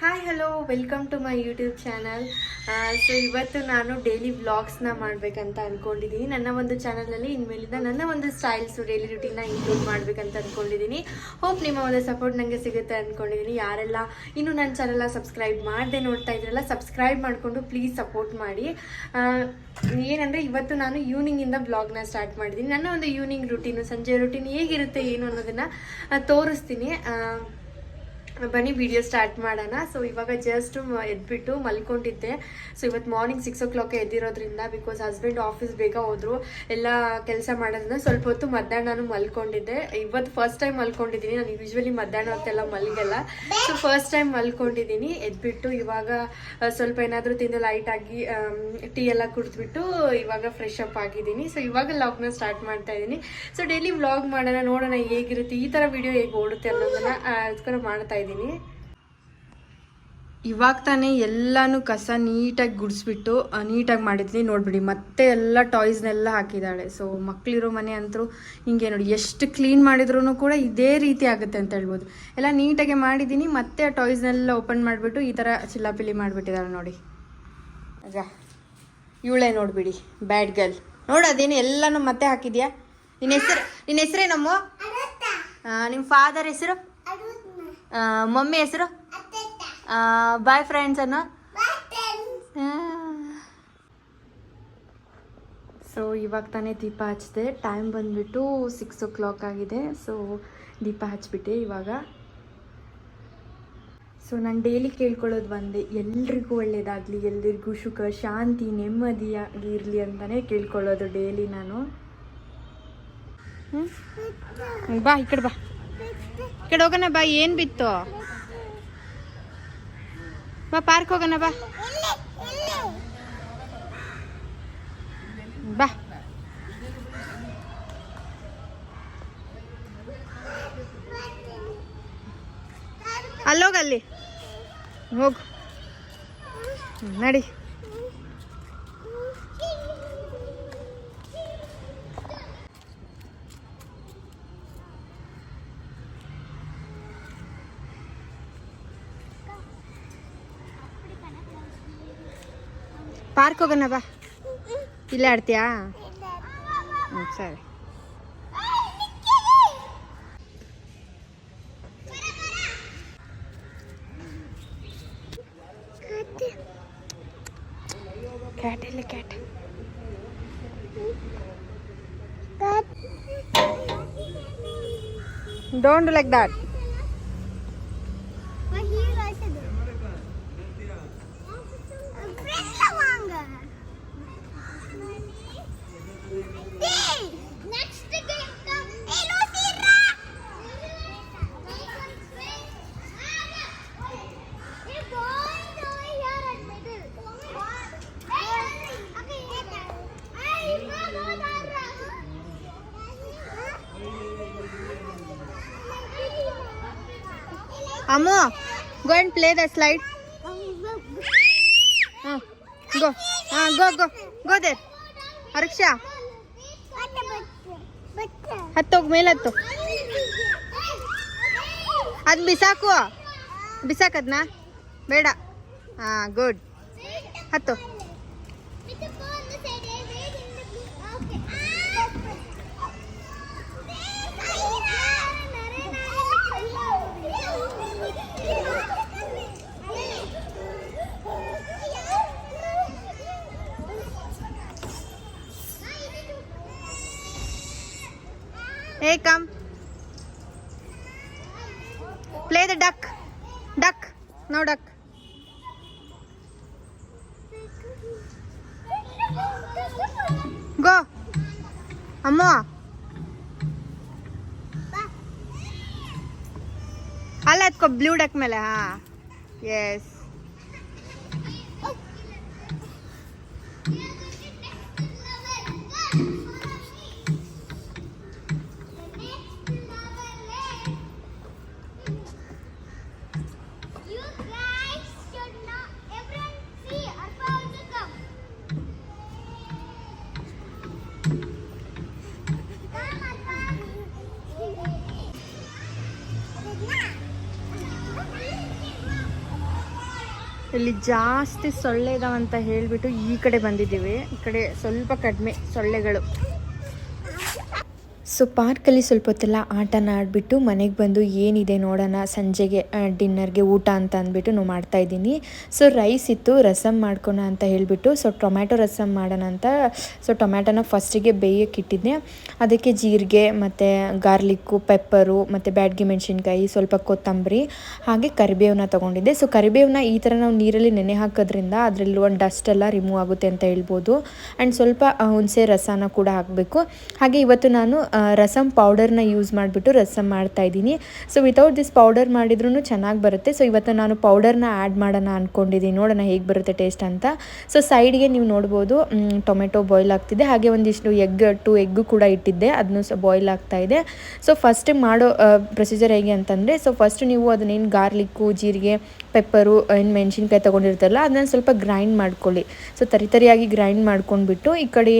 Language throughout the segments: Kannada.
Hi hello welcome to my YouTube channel so ಇವತ್ತು ನಾನು ಡೈಲಿ ವ್ಲಾಗ್ಸ್ನ ಮಾಡಬೇಕಂತ ಅಂದ್ಕೊಂಡಿದ್ದೀನಿ ನನ್ನ ಒಂದು ಚಾನಲಲ್ಲಿ ಇನ್ಮೇಲಿಂದ ನನ್ನ ಒಂದು ಸ್ಟೈಲ್ಸು ಡೈಲಿ ರುಟೀನ್ನ ಇನ್ಕ್ಲೂಡ್ ಮಾಡಬೇಕಂತ ಅಂದ್ಕೊಂಡಿದ್ದೀನಿ ಹೋಪ್ ನಿಮ್ಮ ಒಂದು ಸಪೋರ್ಟ್ ನನಗೆ ಸಿಗುತ್ತೆ ಅಂದ್ಕೊಂಡಿದ್ದೀನಿ ಯಾರೆಲ್ಲ ಇನ್ನೂ ನನ್ನ ಚಾನಲ್ನ ಸಬ್ಸ್ಕ್ರೈಬ್ ಮಾಡದೆ ನೋಡ್ತಾ ಇದ್ರಲ್ಲ ಸಬ್ಸ್ಕ್ರೈಬ್ ಮಾಡಿಕೊಂಡು ಪ್ಲೀಸ್ ಸಪೋರ್ಟ್ ಮಾಡಿ. ಏನಂದರೆ ಇವತ್ತು ನಾನು ಈವ್ನಿಂಗಿಂದ ಬ್ಲಾಗ್ನ ಸ್ಟಾರ್ಟ್ ಮಾಡಿದ್ದೀನಿ ನನ್ನ ಒಂದು ಈವ್ನಿಂಗ್ ರುಟೀನು ಸಂಜೆ ರುಟೀನ್ ಹೇಗಿರುತ್ತೆ, ಏನು ಅನ್ನೋದನ್ನು ತೋರಿಸ್ತೀನಿ. ಬನ್ನಿ ವಿಡಿಯೋ ಸ್ಟಾರ್ಟ್ ಮಾಡೋಣ. ಸೊ ಇವಾಗ ಜಸ್ಟ್ ಎದ್ಬಿಟ್ಟು ಮಲ್ಕೊಂಡಿದ್ದೆ. ಸೊ ಇವತ್ತು ಮಾರ್ನಿಂಗ್ ಸಿಕ್ಸ್ ಓ ಕ್ಲಾಕ್ ಎದ್ದಿರೋದ್ರಿಂದ ಬಿಕಾಸ್ ಹಸ್ಬೆಂಡ್ ಆಫೀಸ್ ಬೇಗ ಹೋದರು. ಎಲ್ಲ ಕೆಲಸ ಮಾಡೋದ್ರಿಂದ ಸ್ವಲ್ಪ ಹೊತ್ತು ಮಧ್ಯಾಹ್ನ ಮಲ್ಕೊಂಡಿದ್ದೆ. ಇವತ್ತು ಫಸ್ಟ್ ಟೈಮ್ ಮಲ್ಕೊಂಡಿದ್ದೀನಿ. ನಾನು ಯೂಶ್ವಲಿ ಮಧ್ಯಾಹ್ನ ಹೊತ್ತೆಲ್ಲ ಮಲ್ಗಲ್ಲ. ಸೊ ಫಸ್ಟ್ ಟೈಮ್ ಮಲ್ಕೊಂಡಿದ್ದೀನಿ. ಎದ್ಬಿಟ್ಟು ಇವಾಗ ಸ್ವಲ್ಪ ಏನಾದರೂ ತಿಂದು ಲೈಟಾಗಿ ಟೀ ಎಲ್ಲ ಕುಡಿದ್ಬಿಟ್ಟು ಇವಾಗ ಫ್ರೆಶ್ ಅಪ್ ಆಗಿದ್ದೀನಿ. ಸೊ ಇವಾಗ ಲಾಗ್ನ ಸ್ಟಾರ್ಟ್ ಮಾಡ್ತಾ ಇದ್ದೀನಿ. ಸೊ ಡೈಲಿ ವ್ಲಾಗ್ ಮಾಡೋಣ, ನೋಡೋಣ ಹೇಗಿರುತ್ತೆ, ಈ ಥರ ವಿಡಿಯೋ ಹೇಗೆ ಓಡುತ್ತೆ ಅನ್ನೋದನ್ನ ಅದಕ್ಕೋಸ್ಕರ ಮಾಡ್ತಾ ಇವಾಗ ತಾನೇ ಎಲ್ಲಾನು ಕಸ ನೀಟಾಗಿ ಗುಡಿಸ್ಬಿಟ್ಟು ನೀಟಾಗಿ ಮಾಡಿದ್ವಿ ನೋಡಿಬಿಡಿ ಮತ್ತೆ ಎಲ್ಲ ಟಾಯ್ಸ್ನೆಲ್ಲ ಹಾಕಿದ್ದಾಳೆ ಸೊ ಮಕ್ಕಳಿರೋ ಮನೆ ಅಂತೂ ಹಿಂಗೆ ನೋಡಿ ಎಷ್ಟು ಕ್ಲೀನ್ ಮಾಡಿದ್ರೂ ಕೂಡ ಇದೇ ರೀತಿ ಆಗುತ್ತೆ ಅಂತ ಹೇಳ್ಬೋದು. ಎಲ್ಲ ನೀಟಾಗಿ ಮಾಡಿದ್ದೀನಿ ಮತ್ತೆ ಆ ಟಾಯ್ಸ್ನೆಲ್ಲ ಓಪನ್ ಮಾಡಿಬಿಟ್ಟು ಈ ಥರ ಚಿಲ್ಲಾಪಿಲ್ಲಿ ಮಾಡಿಬಿಟ್ಟಿದ್ದಾಳೆ ನೋಡಿ. ಅಜಾ ಇವಳೇ ನೋಡಿಬಿಡಿ ಬ್ಯಾಡ್ ಗರ್ಲ್ ನೋಡು ಅದೇನು ಎಲ್ಲನೂ ಮತ್ತೆ ಹಾಕಿದ್ಯಾ? ನಿನ್ನ ಹೆಸರು ನಿನ್ನ ಹೆಸರೇನಮ್ಮ? ನಿಮ್ಮ ಫಾದರ್ ಹೆಸರು? ಮಮ್ಮಿ ಹೆಸರು? ಬಾಯ್ ಫ್ರೆಂಡ್ಸ್ ಅನ್ನು? ಸೊ ಇವಾಗ ತಾನೇ ದೀಪ ಹಚ್ಚಿದೆ. ಟೈಮ್ ಬಂದ್ಬಿಟ್ಟು ಸಿಕ್ಸ್ ಓ ಕ್ಲಾಕ್ ಆಗಿದೆ. ಸೊ ದೀಪ ಹಚ್ಬಿಟ್ಟೆ ಇವಾಗ. ಸೊ ನಾನು ಡೈಲಿ ಕೇಳ್ಕೊಳ್ಳೋದು ಒಂದೇ. ಎಲ್ರಿಗೂ ಒಳ್ಳೇದಾಗಲಿ, ಎಲ್ರಿಗೂ ಸುಖ, ಶಾಂತಿ ನೆಮ್ಮದಿಯಾಗಿ ಇರಲಿ ಅಂತಲೇ ಕೇಳ್ಕೊಳ್ಳೋದು ಡೈಲಿ ನಾನು? ಬಾ, ಈ ಕಡೆ ಬಾ. ಈ ಹೋಗೋಣ ಬಾ ಏನು ಬಿತ್ತು? ಬಾ ಪಾರ್ಕ್ ಹೋಗೋಣ ಬಾ. ಬಾ. ಅಲ್ಲೋಗಲ್ಲಿ. ಹೋಗು. ನಡಿ. ಪಾರ್ಕ್ ಹೋಗೋಣ ಬಾ ಇಲ್ಲೇ ಆಡ್ತೀಯಾ ಹ್ಞೂ ಸರಿ ಕ್ಯಾಟ್ ಇಲ್ಲ cat don't like that Ammu go and play the slide ಹಾಂ ಗೋ ಹಾಂ ಗೋ ಗೋ ಗೋ ದೇರ್ ಹರ್ಷಾ. ಹತ್ತೋಗ್ ಮೇಲೆ ಹತ್ತು ಅದು ಬಿಸಾಕು ಬಿಸಾಕದ್ನಾ? ಬೇಡ. ಹಾಂ ಗುಡ್ ಹತ್ತು. Play the duck. Duck. No duck. Go. ಅಮ್ಮ ಅಲ್ಲ ಎತ್ಕೊ ಬ್ಲೂ ಡಕ್ ಮೇಲೆ ಹಾ ಎಸ್ ಇಲ್ಲಿ ಜಾಸ್ತಿ ಸೊಳ್ಳೆ ಇದಾವಂತ ಹೇಳಿಬಿಟ್ಟು ಈ ಕಡೆ ಬಂದಿದ್ದೀವಿ. ಈ ಕಡೆ ಸ್ವಲ್ಪ ಕಡಿಮೆ ಸೊಳ್ಳೆಗಳು. ಸೊ ಪಾರ್ಕಲ್ಲಿ ಸ್ವಲ್ಪ ಹೊತ್ತೆಲ್ಲ ಆಟನ ಆಡಿಬಿಟ್ಟು ಮನೆಗೆ ಬಂದು ಏನಿದೆ ನೋಡೋಣ, ಸಂಜೆಗೆ ಡಿನ್ನರ್ಗೆ ಊಟ ಅಂತ ಅಂದ್ಬಿಟ್ಟು ನಾವು ಮಾಡ್ತಾ ಇದ್ದೀನಿ. ಸೊ ರೈಸ್ ಇತ್ತು ರಸಮ್ ಮಾಡ್ಕೊಣ ಅಂತ ಹೇಳಿಬಿಟ್ಟು ಸೊ ಟೊಮ್ಯಾಟೊ ರಸಮ್ ಮಾಡೋಣ ಅಂತ ಸೊ ಟೊಮ್ಯಾಟೊನ ಫಸ್ಟಿಗೆ ಬೇಯಕ್ಕೆ ಇಟ್ಟಿದ್ದೆ. ಅದಕ್ಕೆ ಜೀರಿಗೆ, ಮತ್ತು ಗಾರ್ಲಿಕ್ಕು, ಪೆಪ್ಪರು, ಮತ್ತು ಬ್ಯಾಡ್ಗೆ ಮೆಣಸಿನ್ಕಾಯಿ, ಸ್ವಲ್ಪ ಕೊತ್ತಂಬರಿ, ಹಾಗೆ ಕರಿಬೇವನ್ನ ತೊಗೊಂಡಿದ್ದೆ. ಸೊ ಕರಿಬೇವನ್ನ ಈ ಥರ ನಾವು ನೀರಲ್ಲಿ ನೆನೆ ಹಾಕೋದ್ರಿಂದ ಅದರಲ್ಲಿರುವ ಡಸ್ಟ್ ಎಲ್ಲ ರಿಮೂವ್ ಆಗುತ್ತೆ ಅಂತ ಹೇಳ್ಬೋದು. ಆ್ಯಂಡ್ ಸ್ವಲ್ಪ ಹುಣಸೆ ರಸನ ಕೂಡ ಹಾಕಬೇಕು. ಹಾಗೆ ಇವತ್ತು ನಾನು ರಸಮ್ ಪೌಡರ್ನ ಯೂಸ್ ಮಾಡಿಬಿಟ್ಟು ರಸಮ್ ಮಾಡ್ತಾ ಇದ್ದೀನಿ. ಸೊ ವಿತೌಟ್ ದಿಸ್ ಪೌಡರ್ ಮಾಡಿದ್ರೂ ಚೆನ್ನಾಗಿ ಬರುತ್ತೆ. ಸೊ ಇವತ್ತು ನಾನು ಪೌಡರ್ನ ಆ್ಯಡ್ ಮಾಡೋಣ ಅಂದ್ಕೊಂಡಿದ್ದೀನಿ ನೋಡೋಣ ಹೇಗೆ ಬರುತ್ತೆ ಟೇಸ್ಟ್ ಅಂತ. ಸೊ ಸೈಡ್ಗೆ ನೀವು ನೋಡ್ಬೋದು ಟೊಮೆಟೊ ಬಾಯ್ಲ್ ಆಗ್ತಿದೆ. ಹಾಗೆ ಒಂದಿಷ್ಟು ಎಗ್ ಟು ಎಗ್ಗು ಕೂಡ ಇಟ್ಟಿದ್ದೆ. ಅದನ್ನು ಸಹ ಬಾಯ್ಲ್ ಆಗ್ತಾ ಇದೆ. ಸೊ ಫಸ್ಟ್ ಮಾಡೋ ಪ್ರೊಸೀಜರ್ ಹೇಗೆ ಅಂತಂದರೆ ಸೊ ಫಸ್ಟ್ ನೀವು ಅದನ್ನೇನು ಗಾರ್ಲಿಕ್ಕು, ಜೀರಿಗೆ ಪೆಪ್ಪರು ಏನು ಮೆಣಸಿನ್ಕಾಯಿ ತೊಗೊಂಡಿರ್ತಾರಲ್ಲ, ಅದನ್ನ ಸ್ವಲ್ಪ ಗ್ರೈಂಡ್ ಮಾಡ್ಕೊಳ್ಳಿ. ಸೊ ತರಿತರಿಯಾಗಿ ಗ್ರೈಂಡ್ ಮಾಡ್ಕೊಂಡ್ಬಿಟ್ಟು ಈ ಕಡೆ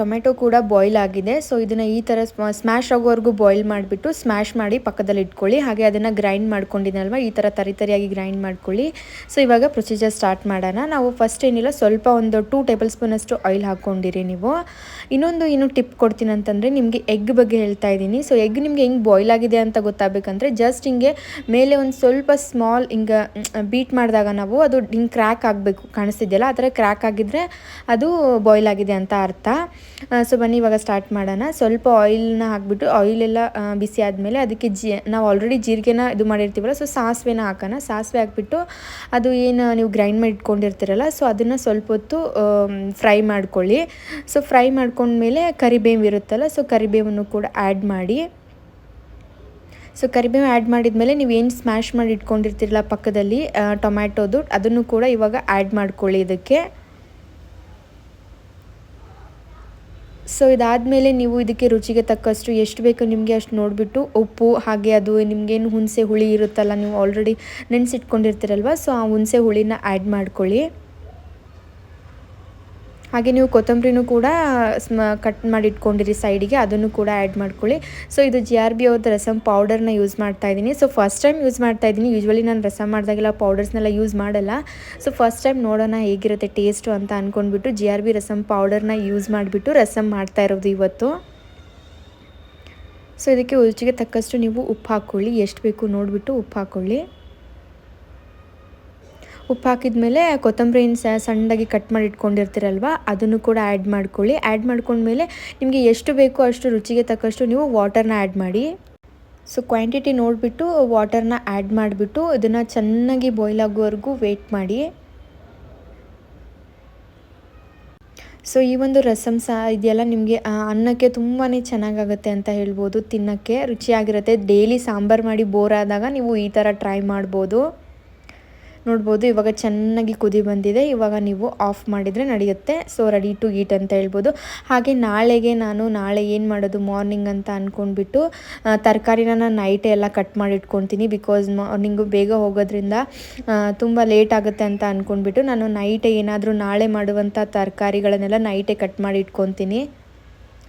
ಟೊಮೆಟೊ ಕೂಡ ಬಾಯ್ಲ್ ಆಗಿದೆ. ಸೊ ಇದನ್ನು ಈ ಥರ ಸ್ಮ್ಯಾಶ್ ಆಗೋವರೆಗೂ ಬಾಯ್ಲ್ ಮಾಡಿಬಿಟ್ಟು ಸ್ಮ್ಯಾಶ್ ಮಾಡಿ ಪಕ್ಕದಲ್ಲಿ ಇಟ್ಕೊಳ್ಳಿ. ಹಾಗೆ ಅದನ್ನು ಗ್ರೈಂಡ್ ಮಾಡ್ಕೊಂಡಿದ್ದಲ್ವ ಈ ಥರ ತರಿ ತರಿಯಾಗಿ ಗ್ರೈಂಡ್ ಮಾಡ್ಕೊಳ್ಳಿ. ಸೊ ಇವಾಗ ಪ್ರೊಸೀಜರ್ ಸ್ಟಾರ್ಟ್ ಮಾಡೋಣ. ನಾವು ಫಸ್ಟ್ ಏನಿಲ್ಲ, ಸ್ವಲ್ಪ ಒಂದು ಟೂ ಟೇಬಲ್ ಸ್ಪೂನಷ್ಟು ಆಯಿಲ್ ಹಾಕ್ಕೊಂಡಿರಿ ನೀವು. ಇನ್ನೊಂದು ಏನು ಟಿಪ್ ಕೊಡ್ತೀನಿ ಅಂತಂದರೆ, ನಿಮಗೆ ಎಗ್ ಬಗ್ಗೆ ಹೇಳ್ತಾ ಇದ್ದೀನಿ. ಸೊ ಎಗ್ ನಿಮಗೆ ಹೆಂಗೆ ಬಾಯ್ಲ್ ಆಗಿದೆ ಅಂತ ಗೊತ್ತಾಗಬೇಕಂದ್ರೆ ಜಸ್ಟ್ ಹಿಂಗೆ ಮೇಲೆ ಒಂದು ಸ್ವಲ್ಪ ಸ್ಮಾಲ್ ಹಿಂಗೆ ಬೀಟ್ ಮಾಡಿದಾಗ ನಾವು ಅದು ಹಿಂಗೆ ಕ್ರ್ಯಾಕ್ ಆಗಬೇಕು, ಕಾಣಿಸ್ತಿದೆಯಲ್ಲ? ಆ ಥರ ಕ್ರ್ಯಾಕ್ ಆಗಿದ್ರೆ ಅದು ಬಾಯ್ಲ್ ಆಗಿದೆ ಅಂತ ಅರ್ಥ. ಸೊ ಬನ್ನಿ, ಇವಾಗ ಸ್ಟಾರ್ಟ್ ಮಾಡೋಣ. ಸ್ವಲ್ಪ ಆಯಿಲ್ನ ಹಾಕ್ಬಿಟ್ಟು ಆಯಿಲೆಲ್ಲ ಬಿಸಿ ಆದಮೇಲೆ ಅದಕ್ಕೆ ಜಿ, ನಾವು ಆಲ್ರೆಡಿ ಜೀರಿಗೆನ ಇದು ಮಾಡಿರ್ತೀವಲ್ಲ ಸೊ ಸಾಸಿವೆನ ಹಾಕೋಣ. ಸಾಸಿವೆ ಹಾಕ್ಬಿಟ್ಟು, ಅದು ಏನು ನೀವು ಗ್ರೈಂಡ್ ಮಾಡಿ ಇಟ್ಕೊಂಡಿರ್ತೀರಲ್ಲ ಸೊ ಅದನ್ನು ಸ್ವಲ್ಪ ಹೊತ್ತು ಫ್ರೈ ಮಾಡ್ಕೊಳ್ಳಿ. ಸೊ ಫ್ರೈ ಮಾಡ್ಕೊಂಡ್ಮೇಲೆ ಕರಿಬೇವು ಇರುತ್ತಲ್ಲ ಸೊ ಕರಿಬೇವನ್ನು ಕೂಡ ಆ್ಯಡ್ ಮಾಡಿ. ಸೊ ಕರಿಬೇವು ಆ್ಯಡ್ ಮಾಡಿದ್ಮೇಲೆ ಏನು ಸ್ಮ್ಯಾಶ್ ಮಾಡಿ ಇಟ್ಕೊಂಡಿರ್ತೀರಲ್ಲ ಪಕ್ಕದಲ್ಲಿ ಟೊಮ್ಯಾಟೋದು, ಅದನ್ನು ಕೂಡ ಇವಾಗ ಆ್ಯಡ್ ಮಾಡ್ಕೊಳ್ಳಿ ಇದಕ್ಕೆ. ಸೊ ಇದಾದಮೇಲೆ ನೀವು ಇದಕ್ಕೆ ರುಚಿಗೆ ತಕ್ಕಷ್ಟು ಎಷ್ಟು ಬೇಕು ನಿಮಗೆ ಅಷ್ಟು ನೋಡಿಬಿಟ್ಟು ಉಪ್ಪು, ಹಾಗೆ ಅದು ನಿಮಗೇನು ಹುಣಸೆ ಹುಳಿ ಇರುತ್ತಲ್ಲ, ನೀವು ಆಲ್ರೆಡಿ ನೆನೆಸಿಟ್ಕೊಂಡಿರ್ತೀರಲ್ವ? ಸೊ ಆ ಹುಣಸೆ ಹುಳಿನ ಆ್ಯಡ್ ಮಾಡ್ಕೊಳ್ಳಿ. ಹಾಗೆ ನೀವು ಕೊತ್ತಂಬರಿನೂ ಕೂಡ ಕಟ್ ಮಾಡಿ ಇಟ್ಕೊಂಡಿರಿ ಸೈಡಿಗೆ, ಅದನ್ನು ಕೂಡ ಆ್ಯಡ್ ಮಾಡ್ಕೊಳ್ಳಿ. ಸೊ ಇದು ಜಿ ಆರ್ ಬಿ ಅವ್ರದ್ದು ರಸಮ್ ಪೌಡರ್ನ ಯೂಸ್ ಮಾಡ್ತಾ ಇದ್ದೀನಿ. ಸೊ ಫಸ್ಟ್ ಟೈಮ್ ಯೂಸ್ ಮಾಡ್ತಾ ಇದ್ದೀನಿ. ಯೂಶ್ವಲಿ ನಾನು ರಸಮ್ ಮಾಡಿದಾಗೆಲ್ಲ ಪೌಡರ್ಸ್ನೆಲ್ಲ ಯೂಸ್ ಮಾಡಲ್ಲ. ಸೊ ಫಸ್ಟ್ ಟೈಮ್ ನೋಡೋಣ ಹೇಗಿರುತ್ತೆ ಟೇಸ್ಟು ಅಂತ ಅಂದ್ಕೊಂಡ್ಬಿಟ್ಟು ಜಿ ಆರ್ ಬಿ ರಸಮ್ ಪೌಡರ್ನ ಯೂಸ್ ಮಾಡಿಬಿಟ್ಟು ರಸಮ್ ಮಾಡ್ತಾ ಇರೋದು ಇವತ್ತು. ಸೊ ಇದಕ್ಕೆ ರುಚಿಗೆ ತಕ್ಕಷ್ಟು ನೀವು ಉಪ್ಪು ಹಾಕ್ಕೊಳ್ಳಿ. ಎಷ್ಟು ಬೇಕು ನೋಡಿಬಿಟ್ಟು ಉಪ್ಪು ಹಾಕ್ಕೊಳ್ಳಿ. ಉಪ್ಪು ಹಾಕಿದ್ಮೇಲೆ ಕೊತ್ತಂಬರಿನ ಸಣ್ಣದಾಗಿ ಕಟ್ ಮಾಡಿ ಇಟ್ಕೊಂಡಿರ್ತೀರಲ್ವ, ಅದನ್ನು ಕೂಡ ಆ್ಯಡ್ ಮಾಡ್ಕೊಳ್ಳಿ. ಆ್ಯಡ್ ಮಾಡ್ಕೊಂಡ್ಮೇಲೆ ನಿಮಗೆ ಎಷ್ಟು ಬೇಕೋ ಅಷ್ಟು ರುಚಿಗೆ ತಕ್ಕಷ್ಟು ನೀವು ವಾಟರ್ನ ಆ್ಯಡ್ ಮಾಡಿ. ಸೊ ಕ್ವಾಂಟಿಟಿ ನೋಡಿಬಿಟ್ಟು ವಾಟರ್ನ ಆ್ಯಡ್ ಮಾಡಿಬಿಟ್ಟು ಇದನ್ನು ಚೆನ್ನಾಗಿ ಬಾಯ್ಲ್ ಆಗೋವರೆಗೂ ವೇಟ್ ಮಾಡಿ. ಸೊ ಈ ಒಂದು ರಸಂ ಸಹ ಇದೆಯಲ್ಲ, ನಿಮಗೆ ಅನ್ನಕ್ಕೆ ತುಂಬಾ ಚೆನ್ನಾಗಾಗುತ್ತೆ ಅಂತ ಹೇಳ್ಬೋದು ತಿನ್ನೋಕ್ಕೆ. ರುಚಿಯಾಗಿರುತ್ತೆ. ಡೈಲಿ ಸಾಂಬಾರು ಮಾಡಿ ಬೋರ್ ಆದಾಗ ನೀವು ಈ ಥರ ಟ್ರೈ ಮಾಡ್ಬೋದು. ನೋಡ್ಬೋದು, ಇವಾಗ ಚೆನ್ನಾಗಿ ಕುದಿ ಬಂದಿದೆ. ಇವಾಗ ನೀವು ಆಫ್ ಮಾಡಿದರೆ ನಡೆಯುತ್ತೆ. ಸೊ ರೆಡಿ ಟು ಈಟ್ ಅಂತ ಹೇಳ್ಬೋದು. ಹಾಗೆ ನಾಳೆಗೆ ನಾನು ನಾಳೆ ಏನು ಮಾಡೋದು ಮಾರ್ನಿಂಗ್ ಅಂತ ಅಂದ್ಕೊಂಡ್ಬಿಟ್ಟು ತರಕಾರಿನ ನಾನು ನೈಟೇ ಎಲ್ಲ ಕಟ್ ಮಾಡಿ ಇಟ್ಕೊತೀನಿ ಬಿಕಾಸ್ ಮಾರ್ನಿಂಗು ಬೇಗ ಹೋಗೋದ್ರಿಂದ ತುಂಬ ಲೇಟ್ ಆಗುತ್ತೆ ಅಂತ ಅಂದ್ಕೊಂಡ್ಬಿಟ್ಟು ನಾನು ನೈಟೇ ಏನಾದರೂ ನಾಳೆ ಮಾಡುವಂಥ ತರಕಾರಿಗಳನ್ನೆಲ್ಲ ನೈಟೇ ಕಟ್ ಮಾಡಿ ಇಟ್ಕೊತೀನಿ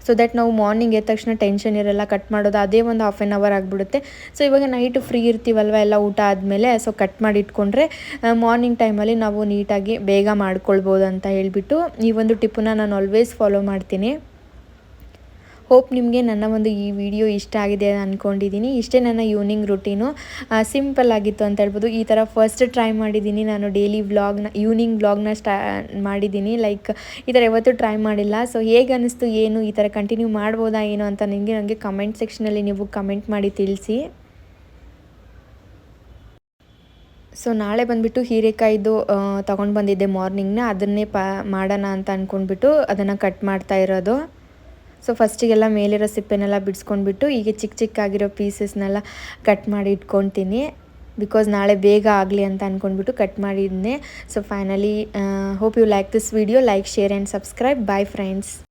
ಸೊ ದಟ್ ನಾವು ಮಾರ್ನಿಂಗ್ ಎದ್ದ ತಕ್ಷಣ ಟೆನ್ಷನ್ ಇರೋಲ್ಲ ಕಟ್ ಮಾಡೋದು ಅದೇ ಒಂದು ಹಾಫ್ ಆನ್ ಅವರ್ ಆಗಿಬಿಡುತ್ತೆ. ಸೊ ಇವಾಗ ನೈಟ್ ಫ್ರೀ ಇರ್ತೀವಲ್ವ, ಎಲ್ಲ ಊಟ ಆದಮೇಲೆ ಸೊ ಕಟ್ ಮಾಡಿ ಇಟ್ಕೊಂಡ್ರೆ ಮಾರ್ನಿಂಗ್ ಟೈಮಲ್ಲಿ ನಾವು ನೀಟಾಗಿ ಬೇಗ ಮಾಡ್ಕೊಳ್ಬೋದು ಅಂತ ಹೇಳಿಬಿಟ್ಟು ಈ ಒಂದು ಟಿಪ್ಪನ್ನ ನಾನು ಆಲ್ವೇಸ್ ಫಾಲೋ ಮಾಡ್ತೀನಿ. ಹೋಪ್ ನಿಮಗೆ ನನ್ನ ಒಂದು ಈ ವಿಡಿಯೋ ಇಷ್ಟ ಆಗಿದೆ ಅಂದ್ಕೊಂಡಿದ್ದೀನಿ ಇಷ್ಟೇ ನನ್ನ ಈವ್ನಿಂಗ್ ರುಟೀನು ಸಿಂಪಲ್ ಆಗಿತ್ತು ಅಂತ ಹೇಳ್ಬೋದು. ಈ ಥರ ಫಸ್ಟ್ ಟ್ರೈ ಮಾಡಿದ್ದೀನಿ. ನಾನು ಡೈಲಿ ವ್ಲಾಗ್ನ ಈವ್ನಿಂಗ್ ವ್ಲಾಗ್ನ ಸ್ಟಾ ಮಾಡಿದ್ದೀನಿ. ಲೈಕ್ ಈ ಥರ ಯಾವತ್ತೂ ಟ್ರೈ ಮಾಡಿಲ್ಲ. ಸೊ ಹೇಗೆ ಅನ್ನಿಸ್ತು ಏನು, ಈ ಥರ ಕಂಟಿನ್ಯೂ ಮಾಡ್ಬೋದಾ, ಏನು ಅಂತ ನಿಮಗೆ ನನಗೆ ಕಮೆಂಟ್ ಸೆಕ್ಷನಲ್ಲಿ ನೀವು ಕಮೆಂಟ್ ಮಾಡಿ ತಿಳಿಸಿ. ಸೊ ನಾಳೆ ಬಂದುಬಿಟ್ಟು ಹೀರೆಕಾಯಿದು ತೊಗೊಂಡು ಬಂದಿದ್ದೆ ಮಾರ್ನಿಂಗ್ನ ಅದನ್ನೇ ಪ, ಮಾಡೋಣ ಅಂತ ಅಂದ್ಕೊಂಡ್ಬಿಟ್ಟು ಅದನ್ನು ಕಟ್ ಮಾಡ್ತಾ ಇರೋದು. ಸೊ ಫಸ್ಟಿಗೆಲ್ಲ ಮೇಲಿರೋ ಸಿಪ್ಪೆನೆಲ್ಲ ಬಿಡಿಸ್ಕೊಂಡ್ಬಿಟ್ಟು ಈಗ ಚಿಕ್ಕ ಚಿಕ್ಕಾಗಿರೋ ಪೀಸಸ್ನೆಲ್ಲ ಕಟ್ ಮಾಡಿ ಇಟ್ಕೊತೀನಿ ಬಿಕಾಸ್ ನಾಳೆ ಬೇಗ ಆಗಲಿ ಅಂತ ಅಂದ್ಕೊಂಡ್ಬಿಟ್ಟು ಕಟ್ ಮಾಡಿದ್ದೆ so finally hope you like this video like share and subscribe bye friends